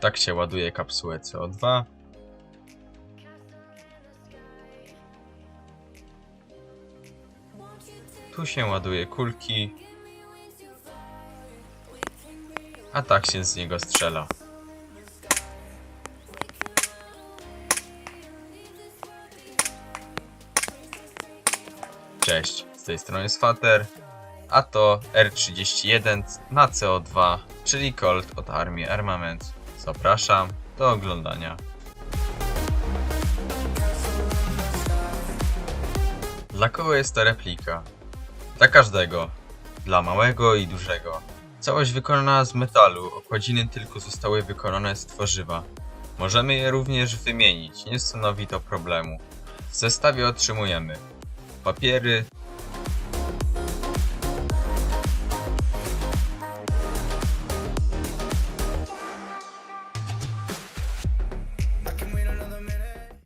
Tak się ładuje kapsułę CO2. Tu się ładuje kulki. A tak się z niego strzela. Cześć, z tej strony Swater, a to R31 na CO2, czyli Colt od Armii Armament. Zapraszam do oglądania. Dla kogo jest to replika? Dla każdego. Dla małego i dużego. Całość wykonana z metalu, okładziny tylko zostały wykonane z tworzywa. Możemy je również wymienić, nie stanowi to problemu. W zestawie otrzymujemy papiery,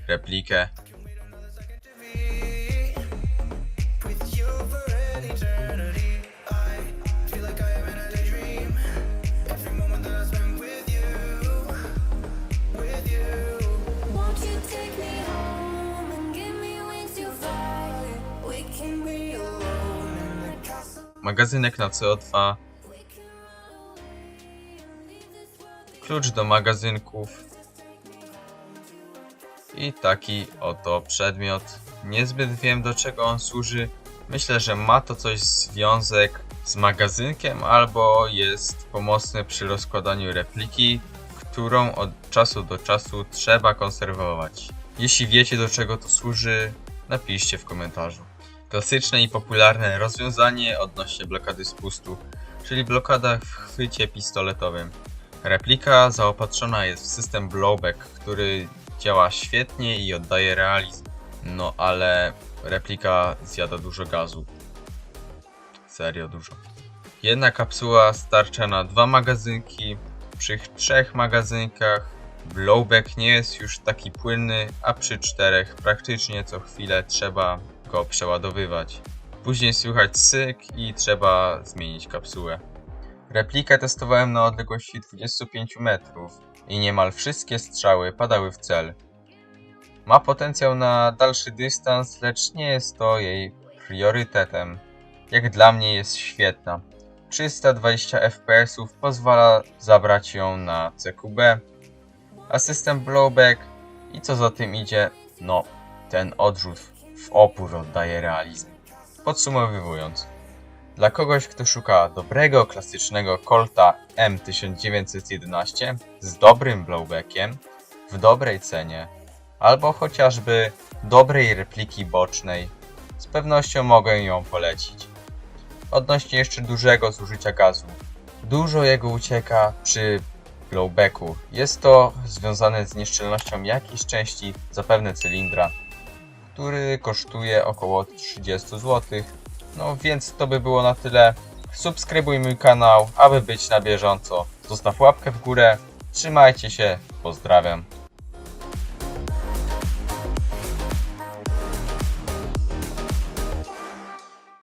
replikę, magazynek na CO2, We can run away. Leave this world klucz do magazynków i taki oto przedmiot. Niezbyt wiem do czego on służy. Myślę, że ma to coś związek z magazynkiem albo jest pomocny przy rozkładaniu repliki, którą od czasu do czasu trzeba konserwować. Jeśli wiecie do czego to służy, napiszcie w komentarzu. Klasyczne i popularne rozwiązanie odnośnie blokady spustu, czyli blokada w chwycie pistoletowym. Replika zaopatrzona jest w system blowback, który działa świetnie i oddaje realizm. No ale replika zjada dużo gazu. Serio dużo. Jedna kapsuła starcza na dwa magazynki. Przy trzech magazynkach blowback nie jest już taki płynny, a przy czterech praktycznie co chwilę trzeba go przeładowywać. Później słychać syk i trzeba zmienić kapsułę. Replikę testowałem na odległości 25 metrów i niemal wszystkie strzały padały w cel. Ma potencjał na dalszy dystans, lecz nie jest to jej priorytetem. Jak dla mnie jest świetna. 320 fps pozwala zabrać ją na CQB, a system blowback i co za tym idzie, no ten odrzut w opór oddaje realizm. Podsumowując, dla kogoś, kto szuka dobrego, klasycznego Colta M1911 z dobrym blowbackiem, w dobrej cenie, albo chociażby dobrej repliki bocznej, z pewnością mogę ją polecić. Odnośnie jeszcze dużego zużycia gazu. Dużo jego ucieka przy blowbacku. Jest to związane z nieszczelnością jakiejś części, zapewne cylindra, który kosztuje około 30 zł. No więc to by było na tyle. Subskrybuj mój kanał, aby być na bieżąco. Zostaw łapkę w górę. Trzymajcie się. Pozdrawiam.